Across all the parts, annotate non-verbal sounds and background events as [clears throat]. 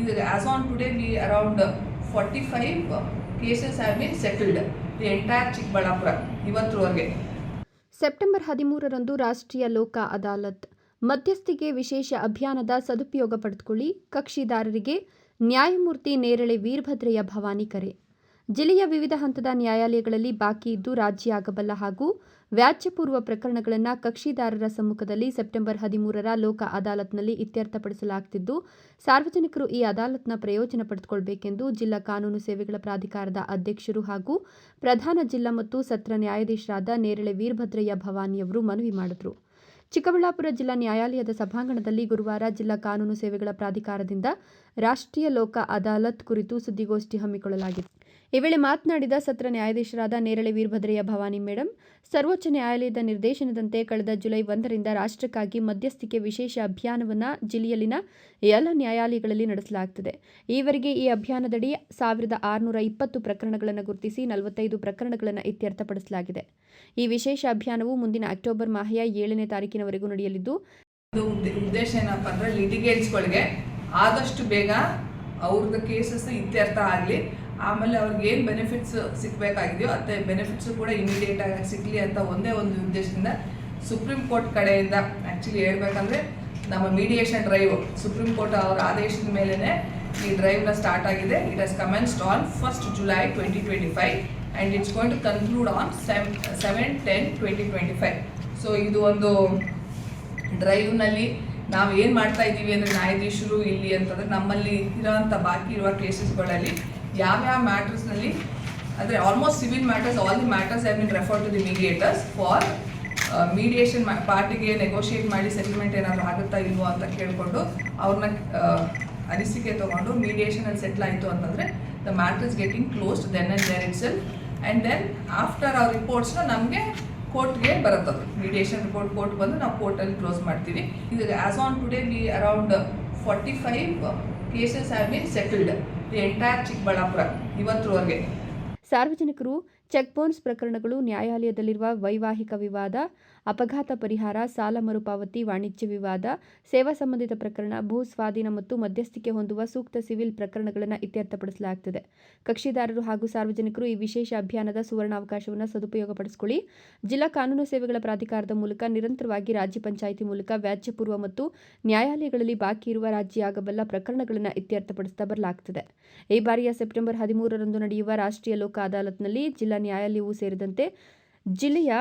As on today, we around 45 cases have been settled. The entire Chikbalapura, ಇವತ್ತರವರೆಗೆ. September ಹದಿಮೂರರಂದು ರಾಷ್ಟ್ರೀಯ ಲೋಕ ಅದಾಲತ್ ಮಧ್ಯಸ್ಥಿಗೆ ವಿಶೇಷ ಅಭಿಯಾನದ ಸದುಪಯೋಗ ಪಡೆದುಕೊಳ್ಳಿ. ಕಕ್ಷಿದಾರರಿಗೆ ನ್ಯಾಯಮೂರ್ತಿ ನೇರಳೆ ವೀರಭದ್ರಯ್ಯ ಭವಾನಿ ಕರೆ. ಜಿಲ್ಲೆಯ ವಿವಿಧ ಹಂತದ ನ್ಯಾಯಾಲಯಗಳಲ್ಲಿ ಬಾಕಿ ಇದ್ದು ರಾಜಿಯಾಗಬಲ್ಲ ಹಾಗೂ ವ್ಯಾಜ್ಯಪೂರ್ವ ಪ್ರಕರಣಗಳನ್ನು ಕಕ್ಷಿದಾರರ ಸಮ್ಮುಖದಲ್ಲಿ ಸೆಪ್ಟೆಂಬರ್ ಹದಿಮೂರರ ಲೋಕ ಅದಾಲತ್ನಲ್ಲಿ ಇತ್ಯರ್ಥಪಡಿಸಲಾಗುತ್ತಿದ್ದು ಸಾರ್ವಜನಿಕರು ಈ ಅದಾಲತ್ನ ಪ್ರಯೋಜನ ಪಡೆದುಕೊಳ್ಳಬೇಕೆಂದು ಜಿಲ್ಲಾ ಕಾನೂನು ಸೇವೆಗಳ ಪ್ರಾಧಿಕಾರದ ಅಧ್ಯಕ್ಷರು ಹಾಗೂ ಪ್ರಧಾನ ಜಿಲ್ಲಾ ಮತ್ತು ಸತ್ರ ನ್ಯಾಯಾಧೀಶರಾದ ನೇರಳೆ ವೀರಭದ್ರಯ್ಯ ಭವಾನಿಯವರು ಮನವಿ ಮಾಡಿದರು. ಚಿಕ್ಕಬಳ್ಳಾಪುರ ಜಿಲ್ಲಾ ನ್ಯಾಯಾಲಯದ ಸಭಾಂಗಣದಲ್ಲಿ ಗುರುವಾರ ಜಿಲ್ಲಾ ಕಾನೂನು ಸೇವೆಗಳ ಪ್ರಾಧಿಕಾರದಿಂದ ರಾಷ್ಟ್ರೀಯ ಲೋಕ ಅದಾಲತ್ ಕುರಿತು ಸುದ್ದಿಗೋಷ್ಠಿ ಹಮ್ಮಿಕೊಳ್ಳಲಾಗಿತ್ತು. ಈ ವೇಳೆ ಮಾತನಾಡಿದ ಸತ್ರ ನ್ಯಾಯಾಧೀಶರಾದ ನೇರಳೆ ವೀರಭದ್ರಯ್ಯ ಭವಾನಿ ಮೇಡಮ್ ಸರ್ವೋಚ್ಚ ನ್ಯಾಯಾಲಯದ ನಿರ್ದೇಶನದಂತೆ ಕಳೆದ ಜುಲೈ ಒಂದರಿಂದ ರಾಷ್ಟ್ರಕ್ಕಾಗಿ ಮಧ್ಯಸ್ಥಿಕೆ ವಿಶೇಷ ಅಭಿಯಾನವನ್ನು ಜಿಲ್ಲೆಯಲ್ಲಿನ ಎಲ್ಲ ನ್ಯಾಯಾಲಯಗಳಲ್ಲಿ ನಡೆಸಲಾಗುತ್ತಿದೆ ಈವರೆಗೆ ಈ ಅಭಿಯಾನದಡಿ ಸಾವಿರದ ಆರುನೂರ ಇಪ್ಪತ್ತು ಪ್ರಕರಣಗಳನ್ನು ಗುರುತಿಸಿ ನಲವತ್ತೈದು ಪ್ರಕರಣಗಳನ್ನು ಇತ್ಯರ್ಥಪಡಿಸಲಾಗಿದೆ. ಈ ವಿಶೇಷ ಅಭಿಯಾನವು ಮುಂದಿನ ಅಕ್ಟೋಬರ್ ಮಾಹೆಯ ಏಳನೇ ತಾರೀಕಿನವರೆಗೂ ನಡೆಯಲಿದ್ದು ಉದ್ದೇಶ ಏನಪ್ಪ ಅಂದ್ರೆ ಲಿಟಿಗೇಟ್ಸ್ಗಳಿಗೆ ಆದಷ್ಟು ಬೇಗ ಅವ್ರದ್ದು ಕೇಸಸ್ ಇತ್ಯರ್ಥ ಆಗಲಿ ಆಮೇಲೆ ಅವ್ರಿಗೆ ಏನು ಬೆನಿಫಿಟ್ಸ್ ಸಿಗಬೇಕಾಗಿದೆಯೋ ಅದೇ ಬೆನಿಫಿಟ್ಸ್ ಕೂಡ ಇಮಿಡಿಯೇಟ್ ಆಗಿ ಸಿಗಲಿ ಅಂತ ಒಂದೇ ಒಂದು ಉದ್ದೇಶದಿಂದ ಸುಪ್ರೀಂ ಕೋರ್ಟ್ ಕಡೆಯಿಂದ ಆ್ಯಕ್ಚುಲಿ ಹೇಳ್ಬೇಕಂದ್ರೆ ನಮ್ಮ ಮೀಡಿಯೇಷನ್ ಡ್ರೈವ್ ಸುಪ್ರೀಂ ಕೋರ್ಟ್ ಅವರ ಆದೇಶದ ಮೇಲೇ ಈ ಡ್ರೈವ್ನ ಸ್ಟಾರ್ಟ್ ಆಗಿದೆ. It has commenced on first July twenty twenty five and it's going to conclude on seven seven ten twenty twenty five so ಇದು ಒಂದು ಡ್ರೈವ್ನಲ್ಲಿ ನಾವು ಏನು ಮಾಡ್ತಾ ಇದ್ದೀವಿ ಅಂದರೆ ನ್ಯಾಯಾಧೀಶರು ಇಲ್ಲಿ ಅಂತಂದರೆ ನಮ್ಮಲ್ಲಿ ಇರೋವಂಥ ಬಾಕಿ ಇರುವ ಕೇಸಸ್ಗಳಲ್ಲಿ ಯಾವ್ಯಾವ ಮ್ಯಾಟರ್ಸ್ನಲ್ಲಿ ಅಂದರೆ almost civil matters all the matters have been refer to the mediators for mediation ಪಾರ್ಟಿಗೆ ನೆಗೋಷಿಯೇಟ್ ಮಾಡಿ ಸೆಟಲ್ಮೆಂಟ್ ಏನಾದರೂ ಆಗುತ್ತಾ ಇಲ್ವೋ ಅಂತ ಕೇಳಿಕೊಂಡು ಅವ್ರನ್ನ ಅನಿಸಿಕೆ ತೊಗೊಂಡು ಮೀಡಿಯೇಷನಲ್ಲಿ ಸೆಟ್ಲ್ ಆಯಿತು ಅಂತಂದರೆ the matters getting closed then and there itself and then after ಅವ್ರ ರಿಪೋರ್ಟ್ಸ್ನ ನಮಗೆ ಕೋರ್ಟ್ಗೆ ಬರುತ್ತದು. ಮೀಡಿಯೇಷನ್ ರಿಪೋರ್ಟ್ ಕೋರ್ಟ್ ಬಂದು ನಾವು ಕೋರ್ಟಲ್ಲಿ ಕ್ಲೋಸ್ ಮಾಡ್ತೀವಿ. ಇದು as on today we around forty five cases have been settled the entire Chikkaballapura ಇವತ್ತರವರೆಗೆ. ಸಾರ್ವಜನಿಕರು ಚೆಕ್ ಬೌನ್ಸ್ ಪ್ರಕರಣಗಳು ನ್ಯಾಯಾಲಯದಲ್ಲಿರುವ ವೈವಾಹಿಕ ವಿವಾದ, ಅಪಘಾತ ಪರಿಹಾರ, ಸಾಲ ಮರುಪಾವತಿ, ವಾಣಿಜ್ಯ ವಿವಾದ, ಸೇವಾ ಸಂಬಂಧಿತ ಪ್ರಕರಣ, ಭೂ ಸ್ವಾಧೀನ ಮತ್ತು ಮಧ್ಯಸ್ಥಿಕೆ ಹೊಂದುವ ಸೂಕ್ತ ಸಿವಿಲ್ ಪ್ರಕರಣಗಳನ್ನು ಇತ್ಯರ್ಥಪಡಿಸಲಾಗುತ್ತದೆ ಕಕ್ಷಿದಾರರು ಹಾಗೂ ಸಾರ್ವಜನಿಕರು ಈ ವಿಶೇಷ ಅಭಿಯಾನದ ಸುವರ್ಣಾವಕಾಶವನ್ನು ಸದುಪಯೋಗಪಡಿಸಿಕೊಳ್ಳಿ. ಜಿಲ್ಲಾ ಕಾನೂನು ಸೇವೆಗಳ ಪ್ರಾಧಿಕಾರದ ಮೂಲಕ ನಿರಂತರವಾಗಿ ರಾಜ್ಯ ಪಂಚಾಯಿತಿ ಮೂಲಕ ವ್ಯಾಜ್ಯಪೂರ್ವ ಮತ್ತು ನ್ಯಾಯಾಲಯಗಳಲ್ಲಿ ಬಾಕಿ ಇರುವ ರಾಜ್ಯ ಆಗಬಲ್ಲ ಪ್ರಕರಣಗಳನ್ನು ಇತ್ಯರ್ಥಪಡಿಸುತ್ತಾ ಬರಲಾಗುತ್ತದೆ ಈ ಬಾರಿಯ ಸೆಪ್ಟೆಂಬರ್ ಹದಿಮೂರರಂದು ನಡೆಯುವ ರಾಷ್ಟ್ರೀಯ ಲೋಕ ಅದಾಲತ್ನಲ್ಲಿ ಜಿಲ್ಲಾ ನ್ಯಾಯಾಲಯವೂ ಸೇರಿದಂತೆ ಜಿಲ್ಲೆಯ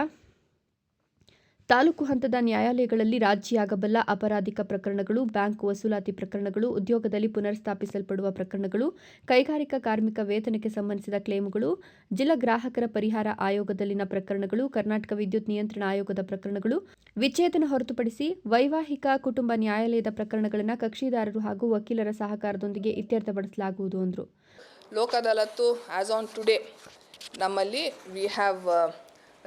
ತಾಲೂಕು ಹಂತದ ನ್ಯಾಯಾಲಯಗಳಲ್ಲಿ ರಾಜಿಯಾಗಬಲ್ಲ ಅಪರಾಧಿಕ ಪ್ರಕರಣಗಳು, ಬ್ಯಾಂಕ್ ವಸೂಲಾತಿ ಪ್ರಕರಣಗಳು, ಉದ್ಯೋಗದಲ್ಲಿ ಪುನರ್ಸ್ಥಾಪಿಸಲ್ಪಡುವ ಪ್ರಕರಣಗಳು, ಕೈಗಾರಿಕಾ ಕಾರ್ಮಿಕ ವೇತನಕ್ಕೆ ಸಂಬಂಧಿಸಿದ ಕ್ಲೇಮುಗಳು, ಜಿಲ್ಲಾ ಗ್ರಾಹಕರ ಪರಿಹಾರ ಆಯೋಗದಲ್ಲಿನ ಪ್ರಕರಣಗಳು, ಕರ್ನಾಟಕ ವಿದ್ಯುತ್ ನಿಯಂತ್ರಣ ಆಯೋಗದ ಪ್ರಕರಣಗಳು ವಿಚ್ಛೇದನ ಹೊರತುಪಡಿಸಿ ವೈವಾಹಿಕ ಕುಟುಂಬ ನ್ಯಾಯಾಲಯದ ಪ್ರಕರಣಗಳನ್ನು ಕಕ್ಷಿದಾರರು ಹಾಗೂ ವಕೀಲರ ಸಹಕಾರದೊಂದಿಗೆ ಇತ್ಯರ್ಥಪಡಿಸಲಾಗುವುದು ಅಂದರು. Lok Adalat as on today ನಮ್ಮಲ್ಲಿ ವಿ ಹ್ಯಾವ್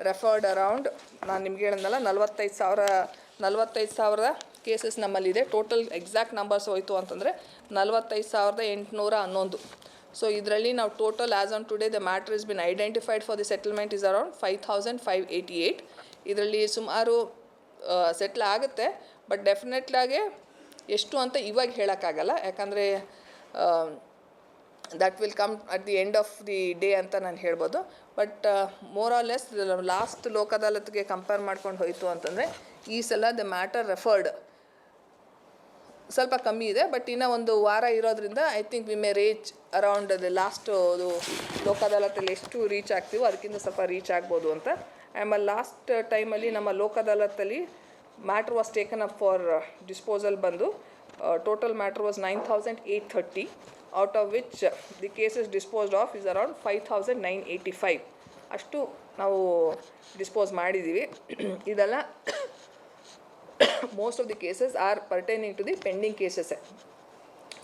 ರೆಫರ್ಡ್ ಅರೌಂಡ್ ನಾನು ನಿಮ್ಗೆ ಹೇಳಿದ್ನಲ್ಲ, ನಲ್ವತ್ತೈದು ಸಾವಿರ, ನಲ್ವತ್ತೈದು ಸಾವಿರದ ಕೇಸಸ್ ನಮ್ಮಲ್ಲಿದೆ. ಟೋಟಲ್ ಎಕ್ಸಾಕ್ಟ್ ನಂಬರ್ಸ್ ಹೋಯಿತು ಅಂತಂದರೆ ನಲ್ವತ್ತೈದು ಸಾವಿರದ ಎಂಟುನೂರ ಹನ್ನೊಂದು. ಸೊ ಇದರಲ್ಲಿ ನಾವು total as on today the matter is been identified for the settlement is around five thousand five eighty eight ಇದರಲ್ಲಿ ಸುಮಾರು ಸೆಟ್ಲ್ ಆಗುತ್ತೆ ಬಟ್ ಡೆಫಿನೆಟ್ಲಾಗೆ ಎಷ್ಟು ಅಂತ ಇವಾಗ ಹೇಳೋಕ್ಕಾಗಲ್ಲ. ಯಾಕಂದರೆ that will come at the end of the day ಅಂತ ನಾನು ಹೇಳ್ಬೋದು. But more or less last Lok ಅದಾಲತ್ಗೆ compare ಮಾಡ್ಕೊಂಡು ಹೋಯಿತು ಅಂತಂದರೆ, ಈ ಸಲ ದ ಮ್ಯಾಟರ್ ರೆಫರ್ಡ್ ಸ್ವಲ್ಪ ಕಮ್ಮಿ ಇದೆ. ಬಟ್ ಇನ್ನೂ ಒಂದು ವಾರ ಇರೋದ್ರಿಂದ I think we may reach around the last ಅದು ಲೋಕ ಎಷ್ಟು ರೀಚ್ ಆಗ್ತೀವೋ ಅದಕ್ಕಿಂತ ಸ್ವಲ್ಪ ರೀಚ್ ಆಗ್ಬೋದು ಅಂತ. ಆಮೇಲೆ ಲಾಸ್ಟ್ ಟೈಮಲ್ಲಿ ನಮ್ಮ Lok ಅದಾಲತಲ್ಲಿ matter was taken up for disposal ಬಂದು total matter was nine thousand eight thirty out of which the cases disposed of is around five thousand nine eighty five ಅಷ್ಟು ನಾವು ಡಿಸ್ಪೋಸ್ ಮಾಡಿದ್ದೀವಿ [clears throat] ಇದೆಲ್ಲ most of the cases are pertaining to the pending ಕೇಸಸ್ಸೇ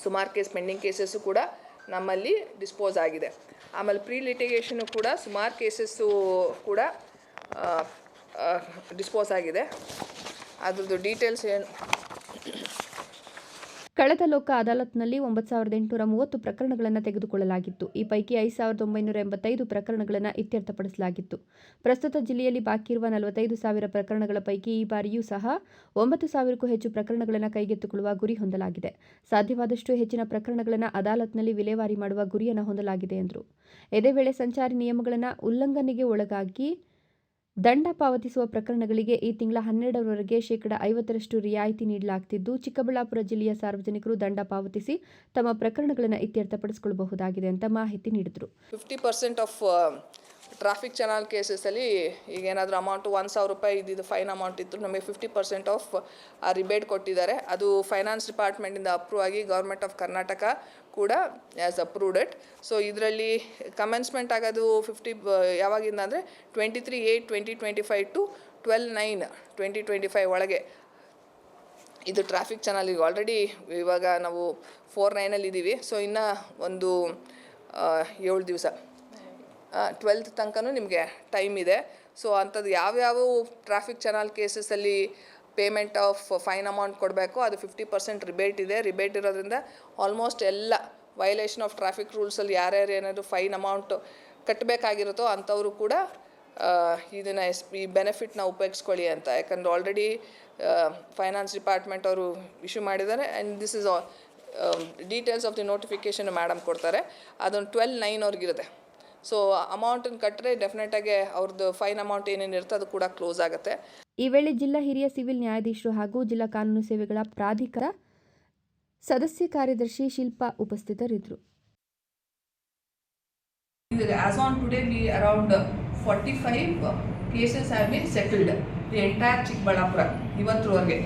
ಸುಮಾರು case pending cases ಕೂಡ ನಮ್ಮಲ್ಲಿ dispose ಆಗಿದೆ. ಆಮೇಲೆ pre ಲಿಟಿಗೇಷನು ಕೂಡ ಸುಮಾರು ಕೇಸಸ್ಸು ಕೂಡ ಡಿಸ್ಪೋಸ್ ಆಗಿದೆ. ಅದ್ರದ್ದು ಡೀಟೇಲ್ಸ್ ಏನು ಕಳೆದ ಲೋಕ ಅದಾಲತ್ನಲ್ಲಿ ಒಂಬತ್ತು ಸಾವಿರದ ಎಂಟುನೂರ ಮೂವತ್ತು ಪ್ರಕರಣಗಳನ್ನು ತೆಗೆದುಕೊಳ್ಳಲಾಗಿತ್ತು. ಈ ಪೈಕಿ ಐದು ಸಾವಿರದ ಒಂಬೈನೂರ ಎಂಬತ್ತೈದು ಪ್ರಕರಣಗಳನ್ನು ಇತ್ಯರ್ಥಪಡಿಸಲಾಗಿತ್ತು. ಪ್ರಸ್ತುತ ಜಿಲ್ಲೆಯಲ್ಲಿ ಬಾಕಿ ಇರುವ ನಲವತ್ತೈದು ಸಾವಿರ ಪ್ರಕರಣಗಳ ಪೈಕಿ ಈ ಬಾರಿಯೂ ಸಹ ಒಂಬತ್ತು ಸಾವಿರಕ್ಕೂ ಹೆಚ್ಚು ಪ್ರಕರಣಗಳನ್ನು ಕೈಗೆತ್ತಿಕೊಳ್ಳುವ ಗುರಿ ಹೊಂದಲಾಗಿದೆ. ಸಾಧ್ಯವಾದಷ್ಟು ಹೆಚ್ಚಿನ ಪ್ರಕರಣಗಳನ್ನು ಅದಾಲತ್ನಲ್ಲಿ ವಿಲೇವಾರಿ ಮಾಡುವ ಗುರಿಯನ್ನು ಹೊಂದಲಾಗಿದೆ ಎಂದರು. ಇದೇ ವೇಳೆ ಸಂಚಾರಿ ನಿಯಮಗಳನ್ನು ಉಲ್ಲಂಘನೆಗೆ ಒಳಗಾಗಿ ದಂಡ ಪಾವತಿಸುವ ಪ್ರಕರಣಗಳಿಗೆ ಈ ತಿಂಗಳ ಹನ್ನೆರಡರವರೆಗೆ ಶೇಕಡ ಐವತ್ತರಷ್ಟು ರಿಯಾಯಿತಿ ನೀಡಲಾಗುತ್ತಿದ್ದು ಚಿಕ್ಕಬಳ್ಳಾಪುರ ಜಿಲ್ಲೆಯ ಸಾರ್ವಜನಿಕರು ದಂಡ ಪಾವತಿಸಿ ತಮ್ಮ ಪ್ರಕರಣಗಳನ್ನು ಇತ್ಯರ್ಥಪಡಿಸಿಕೊಳ್ಳಬಹುದಾಗಿದೆ ಅಂತ ಮಾಹಿತಿ ನೀಡಿದರು. ಫಿಫ್ಟಿ ಪರ್ಸೆಂಟ್ ಆಫ್ ಟ್ರಾಫಿಕ್ ಚಾನಲ್ ಕೇಸಸಲ್ಲಿ ಈಗ ಏನಾದರೂ ಅಮೌಂಟು ಒಂದು ಸಾವಿರ ರೂಪಾಯಿ ಇದ್ದಿದ್ದು ಫೈನ್ ಅಮೌಂಟ್ ಇತ್ತು ನಮಗೆ ಫಿಫ್ಟಿ ಪರ್ಸೆಂಟ್ ಆಫ್ ರಿಬೇಟ್ ಕೊಟ್ಟಿದ್ದಾರೆ. ಅದು ಫೈನಾನ್ಸ್ ಡಿಪಾರ್ಟ್ಮೆಂಟಿಂದ ಅಪ್ರೂವ್ ಆಗಿ ಗೌರ್ಮೆಂಟ್ ಆಫ್ ಕರ್ನಾಟಕ ಕೂಡ ಆ್ಯಸ್ ಅಪ್ರೂವ್ಡ್ ಇಟ್ ಸೊ ಇದರಲ್ಲಿ ಕಮೆನ್ಸ್ಮೆಂಟ್ ಆಗೋದು ಫಿಫ್ಟಿ ಯಾವಾಗಿಂದ ಅಂದರೆ twenty three eight twenty twenty five to twelve nine twenty twenty five ಒಳಗೆ. ಇದು ಟ್ರಾಫಿಕ್ ಚಾನಲ್ ಈಗ ಆಲ್ರೆಡಿ ಇವಾಗ ನಾವು ಫೋರ್ ನೈನಲ್ಲಿ ಇದ್ದೀವಿ ಸೊ ಇನ್ನು ಒಂದು ಆ, ಏಳು ದಿವಸ. ಟ್ವೆಲ್ತ್ ತನಕನೂ ನಿಮಗೆ ಟೈಮ್ ಇದೆ. ಸೊ ಅಂಥದ್ದು ಯಾವ್ಯಾವ ಟ್ರಾಫಿಕ್ ಚಾನಲ್ ಕೇಸಸಲ್ಲಿ ಪೇಮೆಂಟ್ ಆಫ್ ಫೈನ್ ಅಮೌಂಟ್ ಕೊಡಬೇಕು ಅದು ಫಿಫ್ಟಿ ಪರ್ಸೆಂಟ್ ರಿಬೇಟ್ ಇದೆ. ರಿಬೇಟ್ ಇರೋದ್ರಿಂದ ಆಲ್ಮೋಸ್ಟ್ ಎಲ್ಲ ವೈಲೇಷನ್ ಆಫ್ ಟ್ರಾಫಿಕ್ ರೂಲ್ಸಲ್ಲಿ ಯಾರ್ಯಾರು ಏನಾದರೂ ಫೈನ್ ಅಮೌಂಟ್ ಕಟ್ಟಬೇಕಾಗಿರುತ್ತೋ ಅಂಥವರು ಕೂಡ ಇದನ್ನು ಎಸ್, ಈ ಬೆನಿಫಿಟ್ನ ಉಪಯೋಗಿಸ್ಕೊಳ್ಳಿ ಅಂತ. ಯಾಕಂದ್ರೆ ಆಲ್ರೆಡಿ ಫೈನಾನ್ಸ್ ಡಿಪಾರ್ಟ್ಮೆಂಟ್ ಅವರು ಇಶ್ಯೂ ಮಾಡಿದ್ದಾರೆ. And this is details of the notification madam ಕೊಡ್ತಾರೆ. ಅದೊಂದು ಟ್ವೆಲ್ ನೈನ್ ಅವ್ರಿಗಿರುತ್ತೆ. ಸೊ ಅಮೌಂಟನ್ನು ಕಟ್ಟರೆ ಡೆಫಿನೆಟಾಗಿ ಅವ್ರದ್ದು ಫೈನ್ ಅಮೌಂಟ್ ಏನೇನು ಇರುತ್ತೆ ಅದು ಕೂಡ ಕ್ಲೋಸ್ ಆಗುತ್ತೆ. ಈ ವೇಳೆ ಜಿಲ್ಲಾ ಹಿರಿಯ ಸಿವಿಲ್ ನ್ಯಾಯಾಧೀಶರು ಹಾಗೂ ಜಿಲ್ಲಾ ಕಾನೂನು ಸೇವೆಗಳ ಪ್ರಾಧಿಕಾರ ಸದಸ್ಯ ಕಾರ್ಯದರ್ಶಿ ಶಿಲ್ಪಾ ಉಪಸ್ಥಿತರಿದ್ದರು. As on today we around 45 cases have been settled. The entire Chikkaballapur ಇವತ್ತರವರೆಗೆ